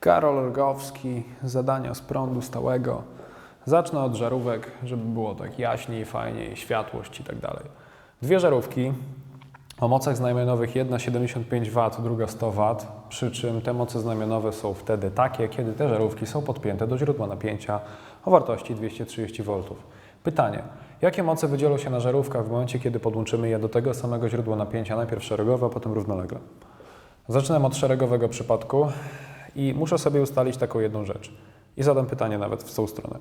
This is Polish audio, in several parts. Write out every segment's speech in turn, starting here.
Karol Rogowski, zadania z prądu stałego. Zacznę od żarówek, żeby było tak jaśniej, fajniej, światłość i tak dalej. Dwie żarówki o mocach znamionowych, jedna 75 W, druga 100 W, przy czym te moce znamionowe są wtedy takie, kiedy te żarówki są podpięte do źródła napięcia o wartości 230 V. Pytanie, jakie moce wydzielą się na żarówkach w momencie, kiedy podłączymy je do tego samego źródła napięcia, najpierw szeregowe, a potem równolegle? Zaczynam od szeregowego przypadku i muszę sobie ustalić taką jedną rzecz. I zadam pytanie nawet w tą stronę.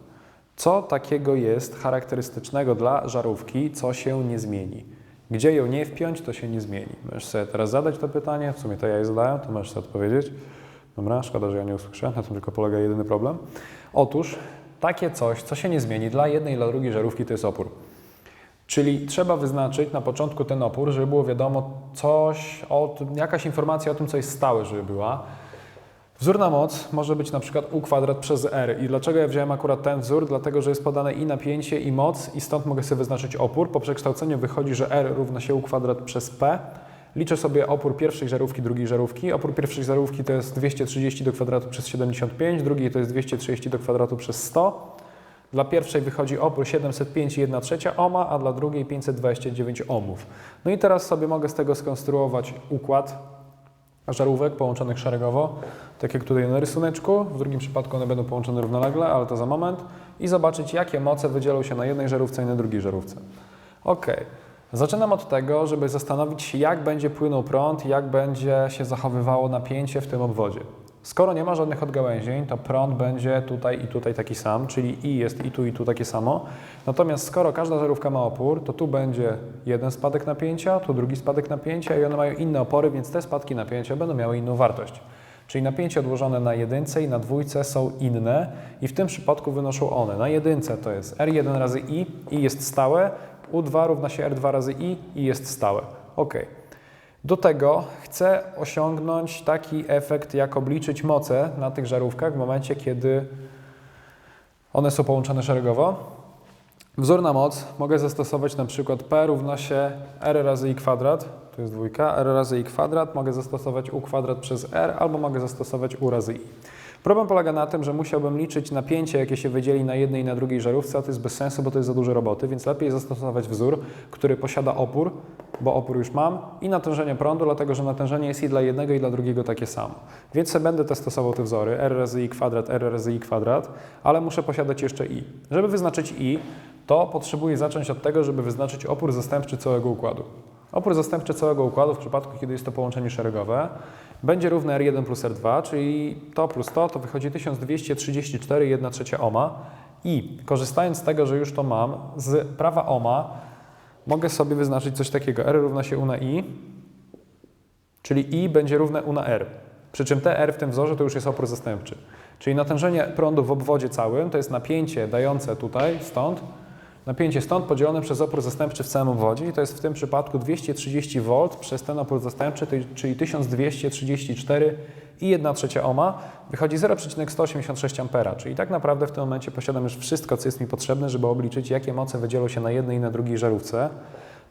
Co takiego jest charakterystycznego dla żarówki, co się nie zmieni? Gdzie ją nie wpiąć, to się nie zmieni. Możesz sobie teraz zadać to pytanie, w sumie to ja je zadałem, to możesz sobie odpowiedzieć. Dobra, szkoda, że ja nie usłyszałem, na tym tylko polega jedyny problem. Otóż takie coś, co się nie zmieni dla jednej i dla drugiej żarówki, to jest opór. Czyli trzeba wyznaczyć na początku ten opór, żeby było wiadomo coś, o, jakaś informacja o tym, co jest stałe, żeby była. Wzór na moc może być na przykład U kwadrat przez R. I dlaczego ja wziąłem akurat ten wzór? Dlatego, że jest podane i napięcie, i moc, i stąd mogę sobie wyznaczyć opór. Po przekształceniu wychodzi, że R równa się U kwadrat przez P. Liczę sobie opór pierwszej żarówki, drugiej żarówki. Opór pierwszej żarówki to jest 230 do kwadratu przez 75, drugiej to jest 230 do kwadratu przez 100. Dla pierwszej wychodzi opór 705,1 trzecia ohma, a dla drugiej 529 ohmów. No i teraz sobie mogę z tego skonstruować układ żarówek połączonych szeregowo, tak jak tutaj na rysuneczku. W drugim przypadku one będą połączone równolegle, ale to za moment. I zobaczyć, jakie moce wydzielą się na jednej żarówce i na drugiej żarówce. Ok. Zaczynam od tego, żeby zastanowić się, jak będzie płynął prąd, jak będzie się zachowywało napięcie w tym obwodzie. Skoro nie ma żadnych odgałęzień, to prąd będzie tutaj i tutaj taki sam, czyli I jest i tu i tu takie samo. Natomiast skoro każda żarówka ma opór, to tu będzie jeden spadek napięcia, tu drugi spadek napięcia i one mają inne opory, więc te spadki napięcia będą miały inną wartość. Czyli napięcie odłożone na jedynce i na dwójce są inne i w tym przypadku wynoszą one. Na jedynce to jest R1 razy I, I jest stałe, U2 równa się R2 razy I, I jest stałe. Ok. Do tego chcę osiągnąć taki efekt, jak obliczyć moce na tych żarówkach w momencie, kiedy one są połączone szeregowo. Wzór na moc mogę zastosować na przykład P równa się R razy I kwadrat, to jest dwójka, R razy I kwadrat, mogę zastosować U kwadrat przez R, albo mogę zastosować U razy I. Problem polega na tym, że musiałbym liczyć napięcie, jakie się wydzieli na jednej i na drugiej żarówce, a to jest bez sensu, bo to jest za dużo roboty, więc lepiej zastosować wzór, który posiada opór, bo opór już mam, i natężenie prądu, dlatego że natężenie jest i dla jednego, i dla drugiego takie samo. Więc sobie będę testował te wzory, R razy I kwadrat, R razy I kwadrat, ale muszę posiadać jeszcze I. Żeby wyznaczyć I, to potrzebuję zacząć od tego, żeby wyznaczyć opór zastępczy całego układu. Opór zastępczy całego układu w przypadku, kiedy jest to połączenie szeregowe, będzie równy R1 plus R2, czyli to plus to, to wychodzi 1234,1 trzecia ohma. I korzystając z tego, że już to mam, z prawa ohma mogę sobie wyznaczyć coś takiego. R równa się U na I, czyli I będzie równe U na R. Przy czym R w tym wzorze to już jest opór zastępczy. Czyli natężenie prądu w obwodzie całym to jest napięcie dające tutaj, stąd, napięcie stąd podzielone przez opór zastępczy w całym obwodzie i to jest w tym przypadku 230 V przez ten opór zastępczy, czyli 1234 i 1 trzecia ohma, wychodzi 0,186 ampera, czyli tak naprawdę w tym momencie posiadam już wszystko, co jest mi potrzebne, żeby obliczyć, jakie moce wydzielą się na jednej i na drugiej żarówce.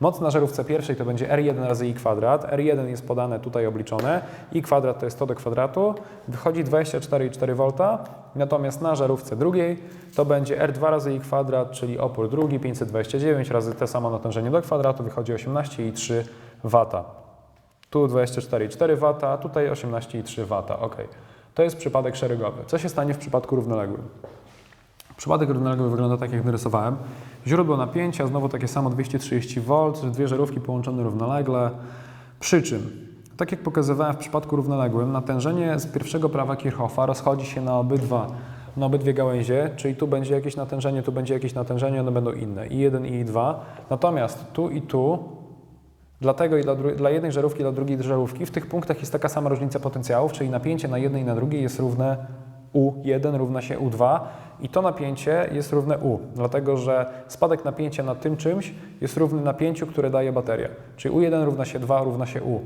Moc na żarówce pierwszej to będzie R1 razy I kwadrat. R1 jest podane tutaj obliczone. I kwadrat to jest 100 do kwadratu. Wychodzi 24,4 V. Natomiast na żarówce drugiej to będzie R2 razy I kwadrat, czyli opór drugi 529 razy te samo natężenie do kwadratu. Wychodzi 18,3 W. Tu 24,4 W, a tutaj 18,3 W. Ok. To jest przypadek szeregowy. Co się stanie w przypadku równoległym? Przypadek równoległy wygląda tak, jak narysowałem. Źródło napięcia, znowu takie samo 230 V, dwie żarówki połączone równolegle. Przy czym, tak jak pokazywałem w przypadku równoległym, natężenie z pierwszego prawa Kirchhoffa rozchodzi się na obydwa, na obydwie gałęzie, czyli tu będzie jakieś natężenie, tu będzie jakieś natężenie, one będą inne, i 1 i 2. Natomiast tu i tu Dlatego i dla, dla jednej żarówki, dla drugiej żarówki w tych punktach jest taka sama różnica potencjałów, czyli napięcie na jednej i na drugiej jest równe U1 równa się U2 i to napięcie jest równe U, dlatego że spadek napięcia na tym czymś jest równy napięciu, które daje bateria. Czyli U1 równa się 2 równa się U.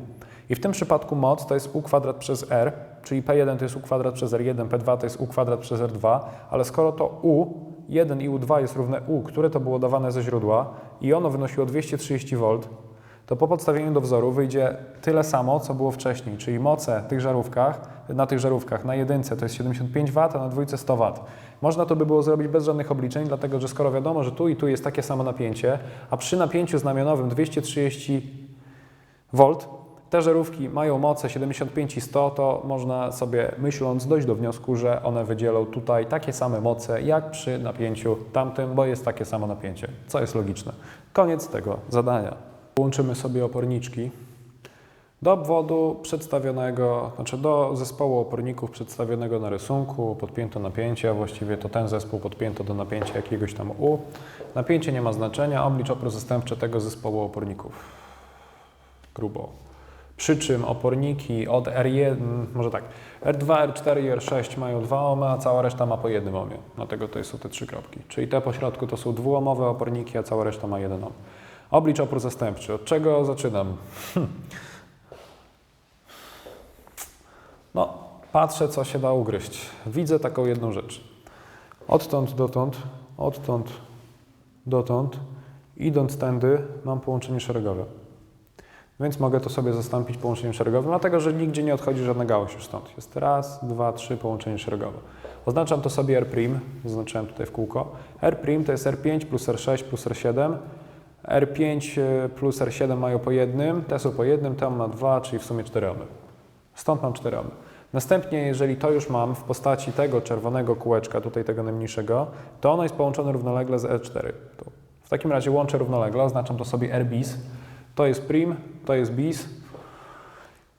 I w tym przypadku moc to jest U kwadrat przez R, czyli P1 to jest U kwadrat przez R1, P2 to jest U kwadrat przez R2, ale skoro to U 1 i U2 jest równe U, które to było dawane ze źródła i ono wynosiło 230 V, to po podstawieniu do wzoru wyjdzie tyle samo, co było wcześniej, czyli moce tych żarówkach, na tych żarówkach na jedynce to jest 75 W, a na dwójce 100 W. Można to by było zrobić bez żadnych obliczeń, dlatego że skoro wiadomo, że tu i tu jest takie samo napięcie, a przy napięciu znamionowym 230 V te żarówki mają moce 75 i 100, to można sobie myśląc dojść do wniosku, że one wydzielą tutaj takie same moce jak przy napięciu tamtym, bo jest takie samo napięcie, co jest logiczne. Koniec tego zadania. Łączymy sobie oporniczki do obwodu przedstawionego, znaczy do zespołu oporników przedstawionego na rysunku, podpięto napięcie, a właściwie to ten zespół podpięto do napięcia jakiegoś tam U. Napięcie nie ma znaczenia, oblicz opór zastępczy tego zespołu oporników. Grubo. Przy czym oporniki od R1, może tak, R2, R4 i R6 mają 2 ohmy, a cała reszta ma po jednym ohmie. Dlatego to są te trzy kropki. Czyli te po środku to są dwuomowe oporniki, a cała reszta ma 1 ohm. Oblicz opór zastępczy. Od czego zaczynam? No, patrzę, co się da ugryźć. Widzę taką jedną rzecz. Odtąd dotąd, odtąd dotąd, idąc tędy, mam połączenie szeregowe. Więc mogę to sobie zastąpić połączeniem szeregowym, dlatego że nigdzie nie odchodzi żadna gałąź już stąd. Jest raz, dwa, trzy połączenie szeregowe. Oznaczam to sobie R', zaznaczyłem tutaj w kółko. R' to jest R5 plus R6 plus R7. R5 plus R7 mają po jednym, te są po jednym, tam ma dwa, czyli w sumie 4 ohmy. Stąd mam 4 ohmy. Następnie, jeżeli to już mam w postaci tego czerwonego kółeczka, tutaj tego najmniejszego, to ono jest połączone równolegle z R4. Tu. W takim razie łączę równolegle, oznaczam to sobie R bis. To jest prim, to jest bis.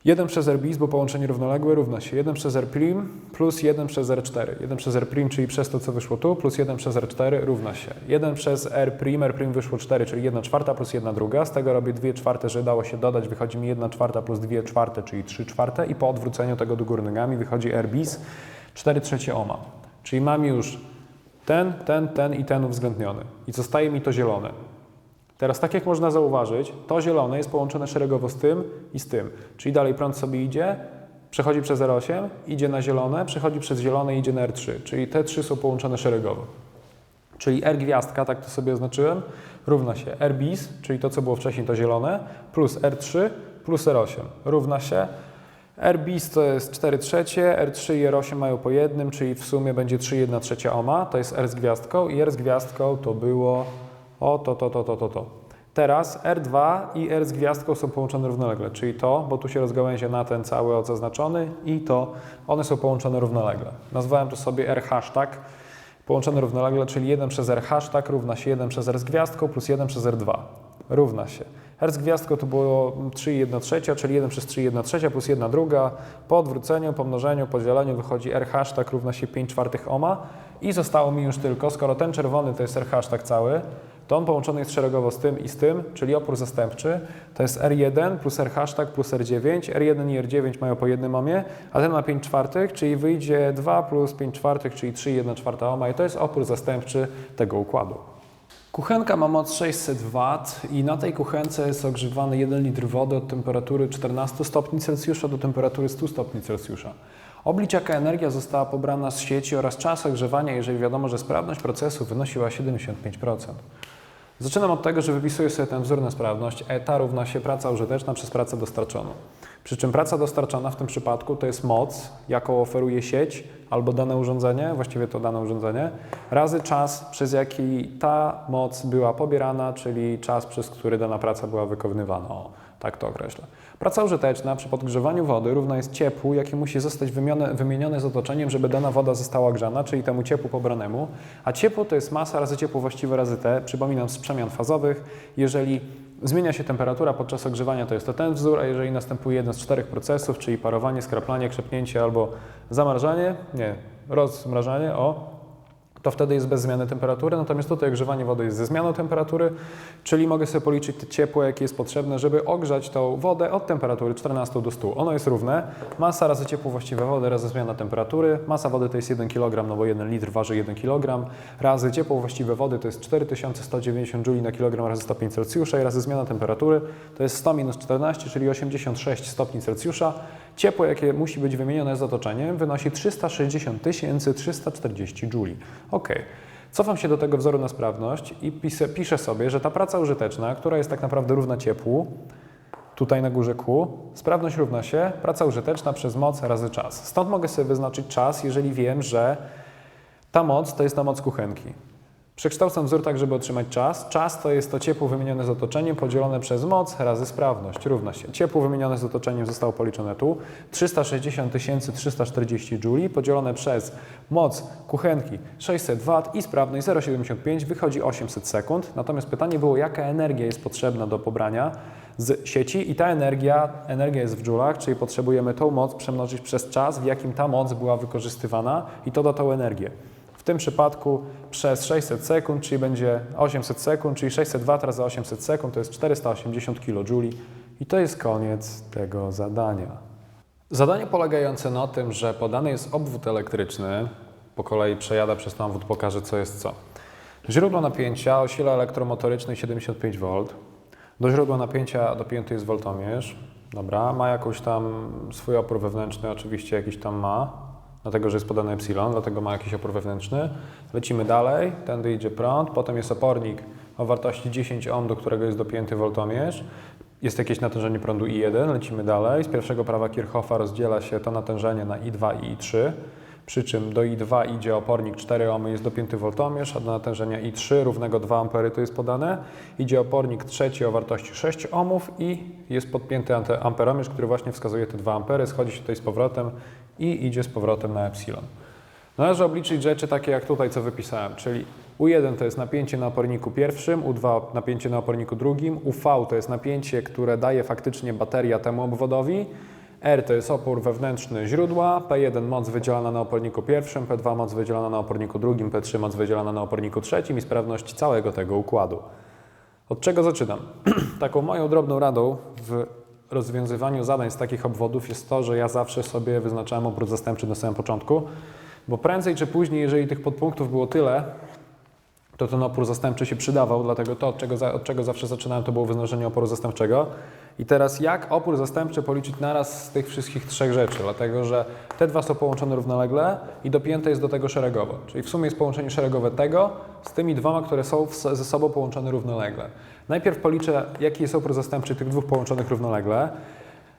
1 przez R bis, bo połączenie równoległe równa się 1 przez R prim plus 1 przez R4. 1 przez R prim, czyli przez to, co wyszło tu, plus 1 przez R4 równa się 1 przez R prim, R prim wyszło 4, czyli 1 czwarta plus 1 druga. Z tego robię 2 czwarte, że dało się dodać, wychodzi mi 1 czwarta plus 2 czwarte, czyli 3 czwarte i po odwróceniu tego do góry nogami wychodzi R bis 4 trzecie ohma. Czyli mam już ten, ten, ten i ten uwzględniony. I zostaje mi to zielone. Teraz, tak jak można zauważyć, to zielone jest połączone szeregowo z tym i z tym. Czyli dalej prąd sobie idzie, przechodzi przez R8, idzie na zielone, przechodzi przez zielone idzie na R3. Czyli te trzy są połączone szeregowo. Czyli R gwiazdka, tak to sobie oznaczyłem, równa się R bis, czyli to, co było wcześniej, to zielone, plus R3 plus R8 równa się R bis to jest 4 trzecie, R3 i R8 mają po jednym, czyli w sumie będzie 3 1 trzecia ohma, to jest R z gwiazdką i R z gwiazdką to było o, to, to, to, to, to, to. Teraz R2 i R z gwiazdką są połączone równolegle, czyli to, bo tu się rozgałęzia na ten cały od i to, one są połączone równolegle. Nazwałem to sobie R hashtag, połączone równolegle, czyli 1 przez R hashtag równa się 1 przez R z gwiazdką plus 1 przez R2 równa się. R z gwiazdką to było 3,1 trzecia, czyli 1 przez 3,1 trzecia plus 1 druga. Po odwróceniu, pomnożeniu, podzieleniu wychodzi R hashtag równa się 5 czwartych ohma i zostało mi już tylko, skoro ten czerwony to jest R hashtag cały, to on połączony jest szeregowo z tym i z tym, czyli opór zastępczy. To jest R1 plus R hashtag plus R9. R1 i R9 mają po jednym ohmie, a ten ma 5 czwartych, czyli wyjdzie 2 plus 5 czwartych, czyli 3,1 czwarta ohma i to jest opór zastępczy tego układu. Kuchenka ma moc 600 W i na tej kuchence jest ogrzewany 1 litr wody od temperatury 14 stopni Celsjusza do temperatury 100 stopni Celsjusza. Oblicz jaka energia została pobrana z sieci oraz czas ogrzewania, jeżeli wiadomo, że sprawność procesu wynosiła 75%. Zaczynam od tego, że wypisuję sobie ten wzór na sprawność. ETA równa się praca użyteczna przez pracę dostarczoną. Przy czym praca dostarczana w tym przypadku to jest moc, jaką oferuje sieć albo dane urządzenie, właściwie to dane urządzenie, razy czas, przez jaki ta moc była pobierana, czyli czas, przez który dana praca była wykonywana. Tak to określę. Praca użyteczna przy podgrzewaniu wody równa jest ciepłu, jakie musi zostać wymienione z otoczeniem, żeby dana woda została grzana, czyli temu ciepłu pobranemu. A ciepło to jest masa razy ciepło właściwe razy T, przypominam z przemian fazowych. Jeżeli zmienia się temperatura podczas ogrzewania, to jest to ten wzór, a jeżeli następuje jeden z czterech procesów, czyli parowanie, skraplanie, krzepnięcie albo zamrażanie, nie, rozmrażanie, o, to wtedy jest bez zmiany temperatury, natomiast tutaj ogrzewanie wody jest ze zmianą temperatury, czyli mogę sobie policzyć ciepło, jakie jest potrzebne, żeby ogrzać tą wodę od temperatury 14 do 100. Ono jest równe, masa razy ciepło właściwe wody razy zmiana temperatury, masa wody to jest 1 kg, no bo 1 litr waży 1 kg, razy ciepło właściwe wody to jest 4190 Joule na kilogram razy stopień Celsjusza i razy zmiana temperatury to jest 100 minus 14, czyli 86 stopni Celsjusza. Ciepło, jakie musi być wymienione z otoczeniem, wynosi 360 340 Joule. Ok. Cofam się do tego wzoru na sprawność i piszę, piszę sobie, że ta praca użyteczna, która jest tak naprawdę równa ciepłu, tutaj na górze Q, sprawność równa się praca użyteczna przez moc razy czas. Stąd mogę sobie wyznaczyć czas, jeżeli wiem, że ta moc to jest ta moc kuchenki. Przekształcam wzór tak, żeby otrzymać czas. Czas to jest to ciepło wymienione z otoczeniem podzielone przez moc razy sprawność. Równa się. Ciepło wymienione z otoczeniem zostało policzone tu. 360 340 jouli podzielone przez moc kuchenki 600 W i sprawność 0,75 wychodzi 800 sekund. Natomiast pytanie było, jaka energia jest potrzebna do pobrania z sieci i ta energia, energia jest w joulach, czyli potrzebujemy tą moc przemnożyć przez czas, w jakim ta moc była wykorzystywana i to da tą energię. W tym przypadku przez 600 sekund, czyli będzie 800 sekund, czyli 600 W razy 800 sekund to jest 480 kJ i to jest koniec tego zadania. Zadanie polegające na tym, że podany jest obwód elektryczny, po kolei przejadę przez ten obwód, pokażę co jest co. Źródło napięcia o sile elektromotorycznej 75 V. Do źródła napięcia dopięty jest woltomierz. Dobra, ma jakąś tam swój opór wewnętrzny, oczywiście jakiś tam ma, dlatego że jest podany epsilon, dlatego ma jakiś opór wewnętrzny. Lecimy dalej, tędy idzie prąd, potem jest opornik o wartości 10 ohm, do którego jest dopięty woltomierz. Jest jakieś natężenie prądu I1, lecimy dalej. Z pierwszego prawa Kirchhoffa rozdziela się to natężenie na I2 i I3, przy czym do I2 idzie opornik 4 ohmy, jest dopięty woltomierz, a do natężenia I3 równego 2 ampery to jest podane. Idzie opornik trzeci o wartości 6 ohmów i jest podpięty amperomierz, który właśnie wskazuje te 2 ampery, schodzi się tutaj z powrotem i idzie z powrotem na epsilon. Należy obliczyć rzeczy takie jak tutaj, co wypisałem, czyli U1 to jest napięcie na oporniku pierwszym, U2 napięcie na oporniku drugim, UV to jest napięcie, które daje faktycznie bateria temu obwodowi, R to jest opór wewnętrzny źródła, P1 moc wydzielana na oporniku pierwszym, P2 moc wydzielana na oporniku drugim, P3 moc wydzielana na oporniku trzecim i sprawność całego tego układu. Od czego zaczynam? Taką moją drobną radą w rozwiązywaniu zadań z takich obwodów jest to, że ja zawsze sobie wyznaczałem obrót zastępczy na samym początku, bo prędzej czy później, jeżeli tych podpunktów było tyle, to ten opór zastępczy się przydawał, dlatego to, od czego, od czego zawsze zaczynałem, to było wyznaczenie oporu zastępczego. I teraz jak opór zastępczy policzyć naraz z tych wszystkich trzech rzeczy? Dlatego, że te dwa są połączone równolegle i dopięte jest do tego szeregowo. Czyli w sumie jest połączenie szeregowe tego z tymi dwoma, które są ze sobą połączone równolegle. Najpierw policzę, jaki jest opór zastępczy tych dwóch połączonych równolegle.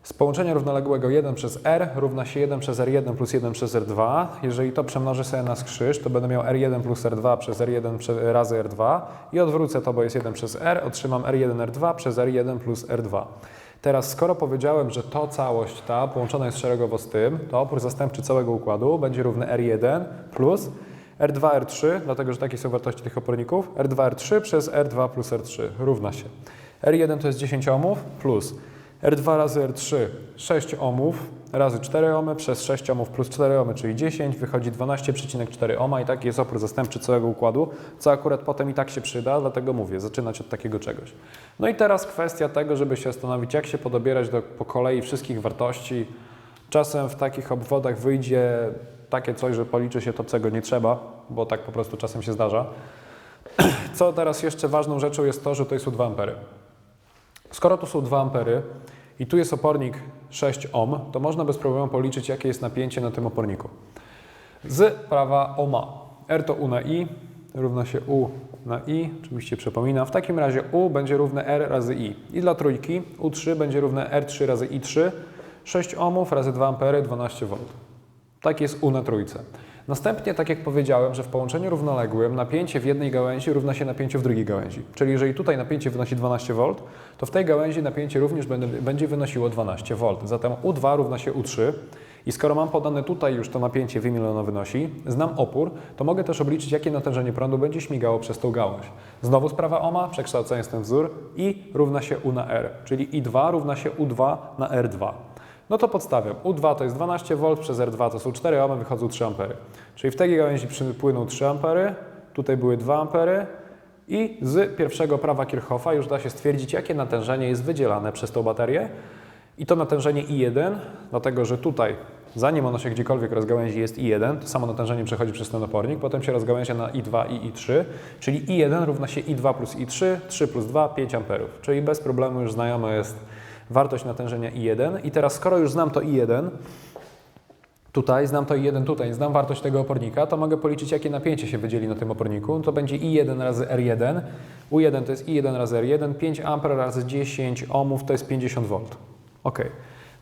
Z połączenia równoległego 1 przez r równa się 1 przez r1 plus 1 przez r2. Jeżeli to przemnożę sobie na skrzyż, to będę miał r1 plus r2 przez r1 prze- razy r2 i odwrócę to, bo jest 1 przez r, otrzymam r1 r2 przez r1 plus r2. Teraz, skoro powiedziałem, że to całość ta połączona jest szeregowo z tym, to opór zastępczy całego układu będzie równy r1 plus R2, R3, dlatego że takie są wartości tych oporników, R2, R3 przez R2 plus R3 równa się. R1 to jest 10 ohmów plus R2 razy R3 6 ohmów razy 4 ohmy przez 6 ohmów plus 4 ohmy, czyli 10, wychodzi 12,4 ohma i taki jest opór zastępczy całego układu, co akurat potem i tak się przyda, dlatego mówię, zaczynać od takiego czegoś. No i teraz kwestia tego, żeby się zastanowić, jak się podobierać do, po kolei wszystkich wartości. Czasem w takich obwodach wyjdzie takie coś, że policzy się to, czego nie trzeba, bo tak po prostu czasem się zdarza. Co teraz jeszcze ważną rzeczą jest to, że to są 2 ampery. Skoro tu są 2 ampery i tu jest opornik 6 ohm, to można bez problemu policzyć, jakie jest napięcie na tym oporniku. Z prawa ohma. R to U na I, równa się U na I, oczywiście przypominam. W takim razie U będzie równe R razy I. I dla trójki U3 będzie równe R3 razy I3, 6 ohmów razy 2 ampery, 12 V. Tak jest U na trójce. Następnie, tak jak powiedziałem, że w połączeniu równoległym napięcie w jednej gałęzi równa się napięciu w drugiej gałęzi. Czyli jeżeli tutaj napięcie wynosi 12 V, to w tej gałęzi napięcie również będzie wynosiło 12 V. Zatem U2 równa się U3. I skoro mam podane tutaj już to napięcie, w ile ono wynosi, znam opór, to mogę też obliczyć, jakie natężenie prądu będzie śmigało przez tą gałąź. Znowu sprawa ohma, przekształcając ten wzór, I równa się U na R, czyli I2 równa się U2 na R2. No to podstawiam. U2 to jest 12 V przez R2 to są 4 ohmy, wychodzą 3 ampery. Czyli w tej gałęzi przypłyną 3 ampery, tutaj były 2 ampery i z pierwszego prawa Kirchhoffa już da się stwierdzić, jakie natężenie jest wydzielane przez tą baterię. I to natężenie I1, dlatego że tutaj, zanim ono się gdziekolwiek rozgałęzi, jest I1, to samo natężenie przechodzi przez ten opornik, potem się rozgałęzia na I2 i I3, czyli I1 równa się I2 plus I3, 3 plus 2, 5 amperów. Czyli bez problemu już znajoma jest wartość natężenia I1. I teraz, skoro już znam to I1, Tutaj znam to I1 tutaj, znam wartość tego opornika, to mogę policzyć, jakie napięcie się wydzieli na tym oporniku. To będzie I1 razy R1. U1 to jest I1 razy R1, 5 A razy 10 ohmów to jest 50 V. Ok.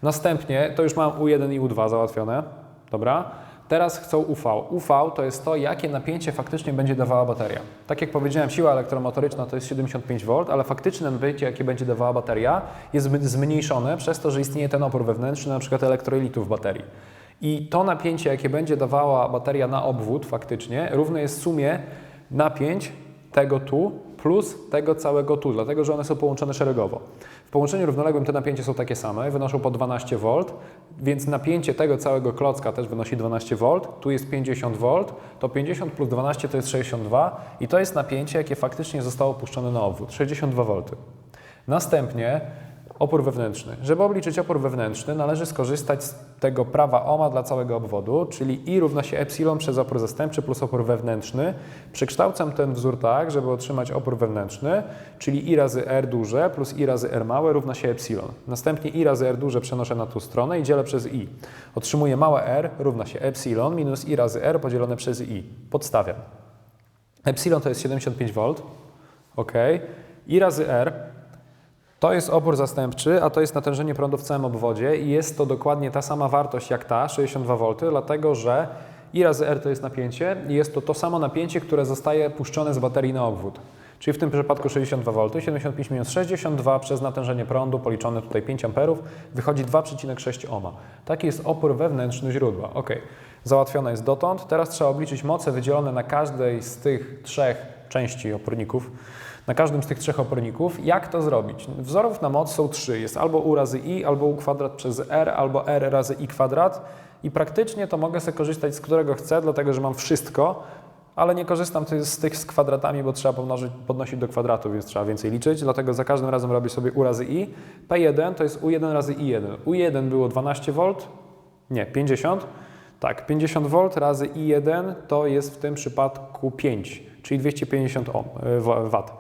Następnie to już mam U1 i U2 załatwione. Dobra. Teraz chcą UV. UV to jest to, jakie napięcie faktycznie będzie dawała bateria. Tak jak powiedziałem, siła elektromotoryczna to jest 75 V, ale faktyczne napięcie, jakie będzie dawała bateria, jest zmniejszone przez to, że istnieje ten opór wewnętrzny, na przykład elektrolitów baterii. I to napięcie, jakie będzie dawała bateria na obwód faktycznie, równe jest sumie napięć tego tu plus tego całego tu, dlatego że one są połączone szeregowo. W połączeniu równoległym te napięcia są takie same, wynoszą po 12 V, więc napięcie tego całego klocka też wynosi 12 V, tu jest 50 V, to 50 plus 12 to jest 62 i to jest napięcie, jakie faktycznie zostało puszczone na obwód, 62 V. Następnie Opór wewnętrzny. Żeby obliczyć opór wewnętrzny, należy skorzystać z tego prawa Ohma dla całego obwodu, czyli I równa się epsilon przez opór zastępczy plus opór wewnętrzny. Przekształcam ten wzór tak, żeby otrzymać opór wewnętrzny, czyli I razy R duże plus I razy R małe równa się epsilon. Następnie I razy R duże przenoszę na tą stronę i dzielę przez I. Otrzymuję małe r równa się epsilon minus I razy R podzielone przez I. Podstawiam. Epsilon to jest 75 V, ok. I razy R to jest opór zastępczy, a to jest natężenie prądu w całym obwodzie i jest to dokładnie ta sama wartość jak ta, 62 V, dlatego że I razy R to jest napięcie i jest to to samo napięcie, które zostaje puszczone z baterii na obwód. Czyli w tym przypadku 62 V, 75 minus 62 przez natężenie prądu policzone tutaj 5 A wychodzi 2,6 ohma. Taki jest opór wewnętrzny źródła. Ok, załatwione jest dotąd. Teraz trzeba obliczyć moce wydzielone na każdej z tych trzech części oporników na każdym z tych trzech oporników. Jak to zrobić? Wzorów na moc są trzy. Jest albo u razy i, albo u kwadrat przez r, albo r razy i kwadrat. I praktycznie to mogę sobie korzystać z którego chcę, dlatego że mam wszystko, ale nie korzystam z tych z kwadratami, bo trzeba pomnożyć, podnosić do kwadratu, więc trzeba więcej liczyć, dlatego za każdym razem robię sobie u razy i. P1 to jest u1 razy i1. u1 było 12 V, nie, 50. Tak, 50 V razy i1 to jest w tym przypadku 5, czyli 250 ohm, W.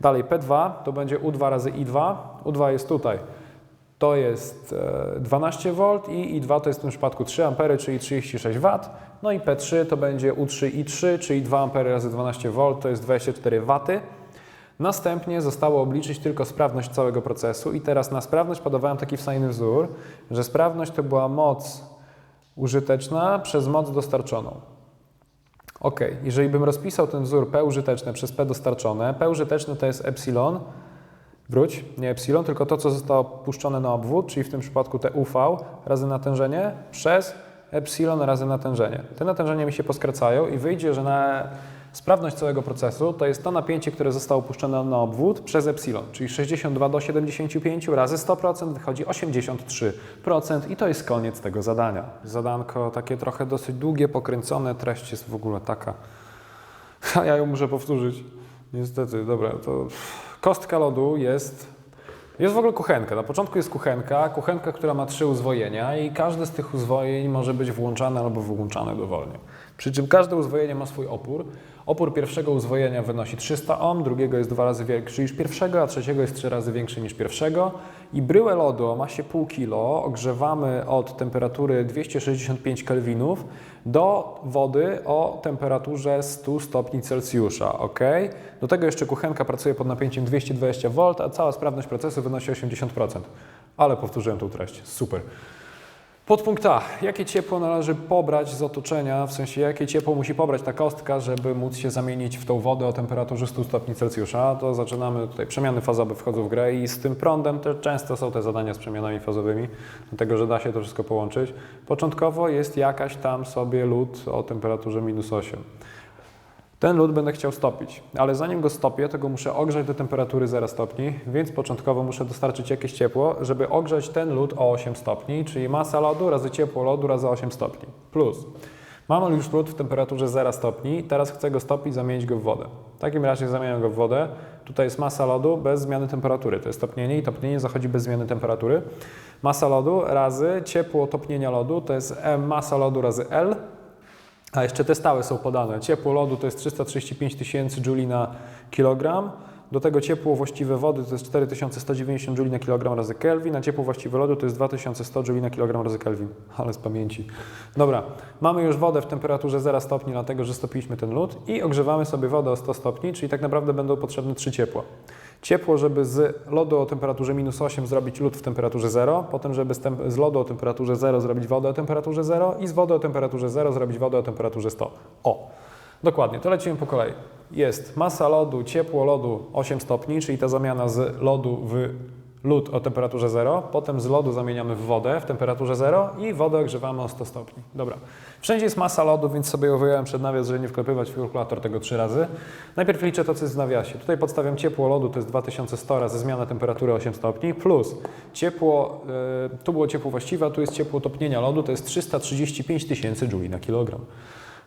Dalej P2 to będzie U2 razy I2. U2 jest tutaj. To jest 12 V i I2 to jest w tym przypadku 3 A, czyli 36 W. No i P3 to będzie U3 I3, czyli 2 A razy 12 V to jest 24 W. Następnie zostało obliczyć tylko sprawność całego procesu i teraz na sprawność podawałem taki fajny wzór, że sprawność to była moc użyteczna przez moc dostarczoną. Ok, jeżeli bym rozpisał ten wzór P użyteczne przez P dostarczone, P użyteczne to jest epsilon, wróć, nie epsilon, tylko to, co zostało puszczone na obwód, czyli w tym przypadku te UV razy natężenie przez epsilon razy natężenie. Te natężenia mi się poskracają i wyjdzie, że na Sprawność całego procesu to jest to napięcie, które zostało puszczone na obwód przez epsilon, czyli 62 do 75 razy 100% wychodzi 83% i to jest koniec tego zadania. Zadanko takie trochę dosyć długie, pokręcone, treść jest w ogóle taka, a ja ją muszę powtórzyć. Niestety, dobra, to kostka lodu jest jest w ogóle kuchenka. Na początku jest kuchenka, kuchenka, która ma trzy uzwojenia i każde z tych uzwojeń może być włączane albo wyłączane dowolnie. Przy czym każde uzwojenie ma swój opór. Opór pierwszego uzwojenia wynosi 300 ohm, drugiego jest dwa razy większy niż pierwszego, a trzeciego jest trzy razy większy niż pierwszego. I bryłę lodu o masie pół kilo ogrzewamy od temperatury 265 kelwinów do wody o temperaturze 100 stopni Celsjusza. ok? Do tego jeszcze kuchenka pracuje pod napięciem 220 V, a cała sprawność procesu wynosi 80%. Ale powtórzyłem tą treść. Super. Podpunkt A. Jakie ciepło należy pobrać z otoczenia, w sensie jakie ciepło musi pobrać ta kostka, żeby móc się zamienić w tą wodę o temperaturze 100 stopni Celsjusza? To zaczynamy tutaj, przemiany fazowe wchodzą w grę i z tym prądem to często są te zadania z przemianami fazowymi, dlatego że da się to wszystko połączyć. Początkowo jest jakaś tam sobie lód o temperaturze minus 8. Ten lód będę chciał stopić, ale zanim go stopię, to go muszę ogrzać do temperatury 0 stopni, więc początkowo muszę dostarczyć jakieś ciepło, żeby ogrzać ten lód o 8 stopni, czyli masa lodu razy ciepło lodu razy 8 stopni. Plus Mamy już lód w temperaturze 0 stopni, teraz chcę go stopić, zamienić go w wodę. W takim razie zamieniam go w wodę. Tutaj jest masa lodu bez zmiany temperatury. To jest topnienie i topnienie zachodzi bez zmiany temperatury. Masa lodu razy ciepło topnienia lodu to jest M masa lodu razy L a jeszcze te stałe są podane. Ciepło lodu to jest 335 tysięcy Joule na kilogram. do tego ciepło właściwe wody to jest 4190 Joule na kilogram razy Kelvin, a ciepło właściwe lodu to jest 2100 Joule na kilogram razy Kelvin. Ale z pamięci. Dobra, mamy już wodę w temperaturze 0 stopni, dlatego że stopiliśmy ten lód i ogrzewamy sobie wodę o 100 stopni, czyli tak naprawdę będą potrzebne trzy ciepła. Ciepło, żeby z lodu o temperaturze minus 8 zrobić lód w temperaturze 0, potem żeby z, z lodu o temperaturze 0 zrobić wodę o temperaturze 0 i z wody o temperaturze 0 zrobić wodę o temperaturze 100. O, dokładnie, to lecimy po kolei. Jest masa lodu, ciepło lodu 8 stopni, czyli ta zamiana z lodu w lód o temperaturze 0, potem z lodu zamieniamy w wodę w temperaturze 0 i wodę ogrzewamy o 100 stopni. Dobra. Wszędzie jest masa lodu, więc sobie ją wyjąłem przed nawias, żeby nie wklepywać w kalkulator tego trzy razy. Najpierw liczę to, co jest w nawiasie. Tutaj podstawiam ciepło lodu, to jest 2100 razy zmiana temperatury 8 stopni, plus ciepło, yy, tu było ciepło właściwe, a tu jest ciepło topnienia lodu, to jest 335 tysięcy joule na kilogram.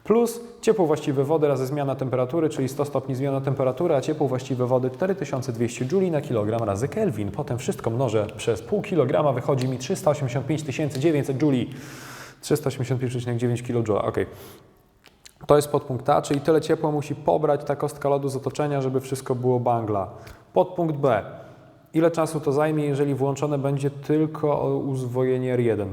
Plus ciepło właściwe wody razy zmiana temperatury, czyli 100 stopni zmiana temperatury, a ciepło właściwe wody 4200 joule na kilogram razy Kelvin. Potem wszystko mnożę przez pół kilograma, wychodzi mi 385 900 joule. 385,9 kJ, ok. To jest podpunkt A, czyli tyle ciepła musi pobrać ta kostka lodu z otoczenia, żeby wszystko było bangla. Podpunkt B. Ile czasu to zajmie, jeżeli włączone będzie tylko uzwojenie R1?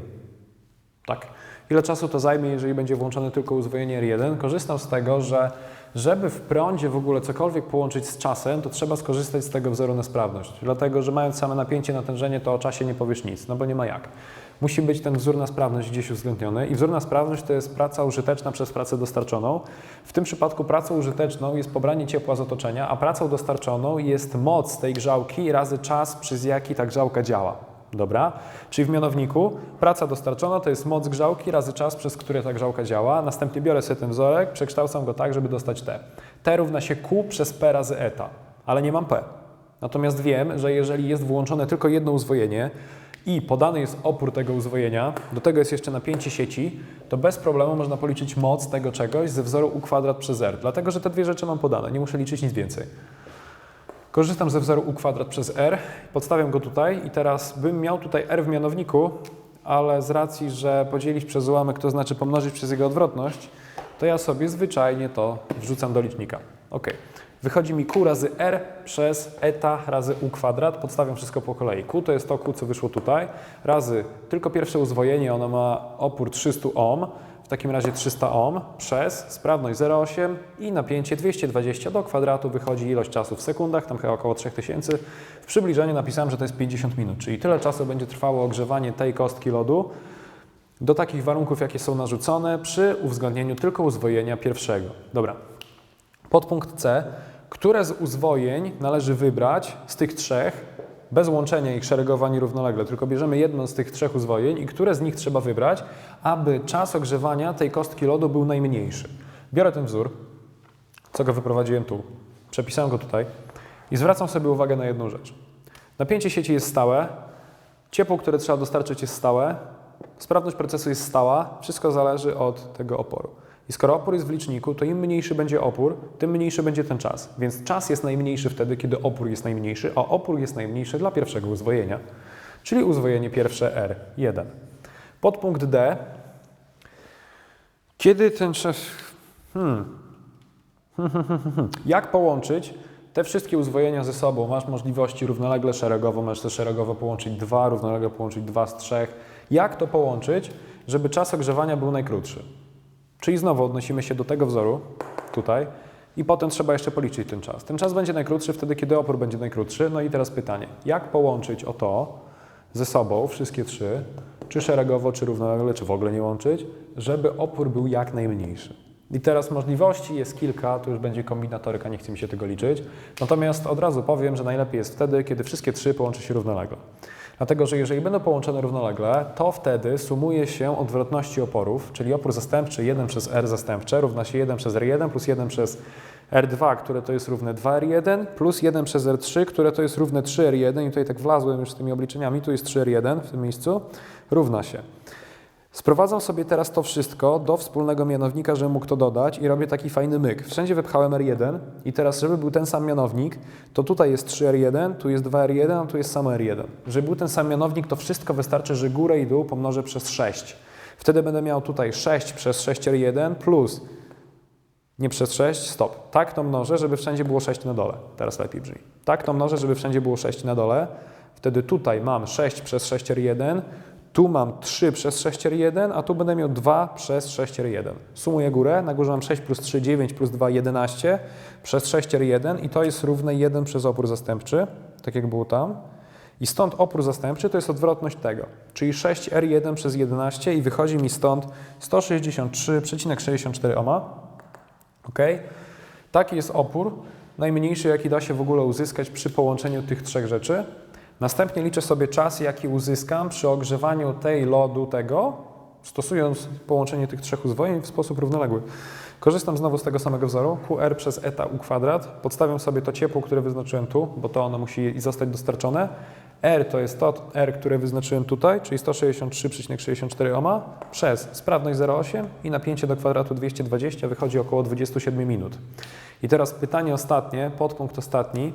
Tak. Ile czasu to zajmie, jeżeli będzie włączone tylko uzwojenie R1? Korzystam z tego, że żeby w prądzie w ogóle cokolwiek połączyć z czasem, to trzeba skorzystać z tego wzoru na sprawność. Dlatego, że mając same napięcie, natężenie, to o czasie nie powiesz nic, no bo nie ma jak. Musi być ten wzór na sprawność gdzieś uwzględniony i wzór na sprawność to jest praca użyteczna przez pracę dostarczoną. W tym przypadku pracą użyteczną jest pobranie ciepła z otoczenia, a pracą dostarczoną jest moc tej grzałki razy czas, przez jaki ta grzałka działa. Dobra? Czyli w mianowniku praca dostarczona to jest moc grzałki razy czas, przez który ta grzałka działa. Następnie biorę sobie ten wzorek, przekształcam go tak, żeby dostać T. T równa się Q przez P razy eta, ale nie mam P. Natomiast wiem, że jeżeli jest włączone tylko jedno uzwojenie i podany jest opór tego uzwojenia, do tego jest jeszcze napięcie sieci, to bez problemu można policzyć moc tego czegoś ze wzoru U kwadrat przez R, dlatego że te dwie rzeczy mam podane, nie muszę liczyć nic więcej. Korzystam ze wzoru u kwadrat przez r, podstawiam go tutaj i teraz bym miał tutaj r w mianowniku, ale z racji, że podzielić przez ułamek to znaczy pomnożyć przez jego odwrotność, to ja sobie zwyczajnie to wrzucam do licznika. Ok. Wychodzi mi q razy r przez eta razy u kwadrat. Podstawiam wszystko po kolei. q to jest to q, co wyszło tutaj, razy tylko pierwsze uzwojenie, ono ma opór 300 ohm, takim razie 300 ohm przez sprawność 0,8 i napięcie 220 do kwadratu wychodzi ilość czasu w sekundach, tam chyba około 3000. W przybliżeniu napisałem, że to jest 50 minut, czyli tyle czasu będzie trwało ogrzewanie tej kostki lodu do takich warunków, jakie są narzucone przy uwzględnieniu tylko uzwojenia pierwszego. Dobra. Podpunkt C. Które z uzwojeń należy wybrać z tych trzech, bez łączenia ich szeregowań równolegle, tylko bierzemy jedno z tych trzech uzwojeń i które z nich trzeba wybrać, aby czas ogrzewania tej kostki lodu był najmniejszy. Biorę ten wzór, co go wyprowadziłem tu, przepisałem go tutaj i zwracam sobie uwagę na jedną rzecz. Napięcie sieci jest stałe, ciepło, które trzeba dostarczyć jest stałe, sprawność procesu jest stała, wszystko zależy od tego oporu. I skoro opór jest w liczniku, to im mniejszy będzie opór, tym mniejszy będzie ten czas. Więc czas jest najmniejszy wtedy, kiedy opór jest najmniejszy, a opór jest najmniejszy dla pierwszego uzwojenia, czyli uzwojenie pierwsze R1. Podpunkt D. Kiedy ten czas... Hmm. Jak połączyć te wszystkie uzwojenia ze sobą? Masz możliwości równolegle szeregowo, możesz te szeregowo połączyć dwa, równolegle połączyć dwa z trzech. Jak to połączyć, żeby czas ogrzewania był najkrótszy? Czyli znowu odnosimy się do tego wzoru, tutaj, i potem trzeba jeszcze policzyć ten czas. Ten czas będzie najkrótszy wtedy, kiedy opór będzie najkrótszy. No i teraz pytanie, jak połączyć o to ze sobą, wszystkie trzy, czy szeregowo, czy równolegle, czy w ogóle nie łączyć, żeby opór był jak najmniejszy. I teraz możliwości jest kilka, to już będzie kombinatoryka, nie chce mi się tego liczyć. Natomiast od razu powiem, że najlepiej jest wtedy, kiedy wszystkie trzy połączy się równolegle. Dlatego, że jeżeli będą połączone równolegle, to wtedy sumuje się odwrotności oporów, czyli opór zastępczy 1 przez R zastępcze równa się 1 przez R1 plus 1 przez R2, które to jest równe 2R1 plus 1 przez R3, które to jest równe 3R1 i tutaj tak wlazłem już z tymi obliczeniami, tu jest 3R1 w tym miejscu, równa się. Sprowadzam sobie teraz to wszystko do wspólnego mianownika, żebym mógł to dodać i robię taki fajny myk. Wszędzie wypchałem R1 i teraz, żeby był ten sam mianownik, to tutaj jest 3R1, tu jest 2R1, a tu jest samo R1. Żeby był ten sam mianownik, to wszystko wystarczy, że górę i dół pomnożę przez 6. Wtedy będę miał tutaj 6 przez 6R1 plus Nie przez 6, stop. Tak to mnożę, żeby wszędzie było 6 na dole. Teraz lepiej brzmi. Tak to mnożę, żeby wszędzie było 6 na dole. Wtedy tutaj mam 6 przez 6 R1, tu mam 3 przez 6 R1, a tu będę miał 2 przez 6 R1. Sumuję górę, na górze mam 6 plus 3, 9 plus 2, 11 przez 6 R1 i to jest równe 1 przez opór zastępczy, tak jak było tam. I stąd opór zastępczy to jest odwrotność tego, czyli 6R1 przez 11 i wychodzi mi stąd 163,64 ohma. Ok? Taki jest opór, najmniejszy jaki da się w ogóle uzyskać przy połączeniu tych trzech rzeczy. Następnie liczę sobie czas, jaki uzyskam przy ogrzewaniu tej lodu tego, stosując połączenie tych trzech uzwojeń w sposób równoległy. Korzystam znowu z tego samego wzoru, QR przez eta u kwadrat, podstawiam sobie to ciepło, które wyznaczyłem tu, bo to ono musi zostać dostarczone. R to jest to R, które wyznaczyłem tutaj, czyli 163,64 ohma, przez sprawność 0,8 i napięcie do kwadratu 220 wychodzi około 27 minut. I teraz pytanie ostatnie, podpunkt ostatni.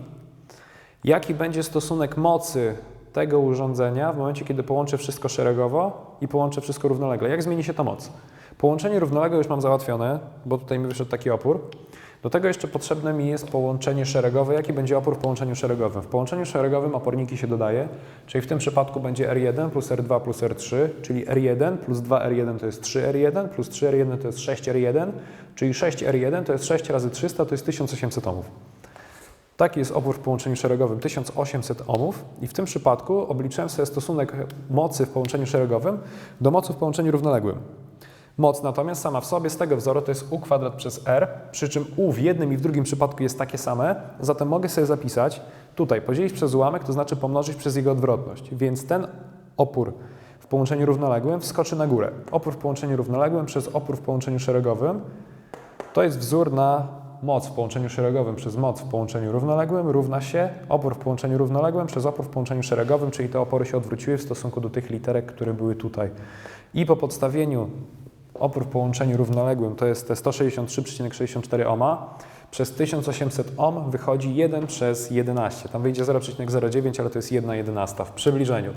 Jaki będzie stosunek mocy tego urządzenia w momencie, kiedy połączę wszystko szeregowo i połączę wszystko równolegle? Jak zmieni się ta moc? Połączenie równoległe już mam załatwione, bo tutaj mi wyszedł taki opór. Do tego jeszcze potrzebne mi jest połączenie szeregowe. Jaki będzie opór w połączeniu szeregowym? W połączeniu szeregowym oporniki się dodaje, czyli w tym przypadku będzie R1 plus R2 plus R3, czyli R1 plus 2R1 to jest 3R1 plus 3R1 to jest 6R1, czyli 6R1 to jest 6 razy 300 to jest 1800 ohmów. Taki jest opór w połączeniu szeregowym 1800 ohmów i w tym przypadku obliczyłem sobie stosunek mocy w połączeniu szeregowym do mocy w połączeniu równoległym. Moc natomiast sama w sobie z tego wzoru to jest u kwadrat przez r, przy czym u w jednym i w drugim przypadku jest takie same, zatem mogę sobie zapisać tutaj podzielić przez ułamek, to znaczy pomnożyć przez jego odwrotność, więc ten opór w połączeniu równoległym wskoczy na górę. Opór w połączeniu równoległym przez opór w połączeniu szeregowym to jest wzór na moc w połączeniu szeregowym przez moc w połączeniu równoległym równa się opór w połączeniu równoległym przez opór w połączeniu szeregowym, czyli te opory się odwróciły w stosunku do tych literek, które były tutaj. I po podstawieniu opór w połączeniu równoległym to jest te 163,64 ohma przez 1800 ohm wychodzi 1 przez 11. Tam wyjdzie 0,09, ale to jest 1 jedenasta w przybliżeniu.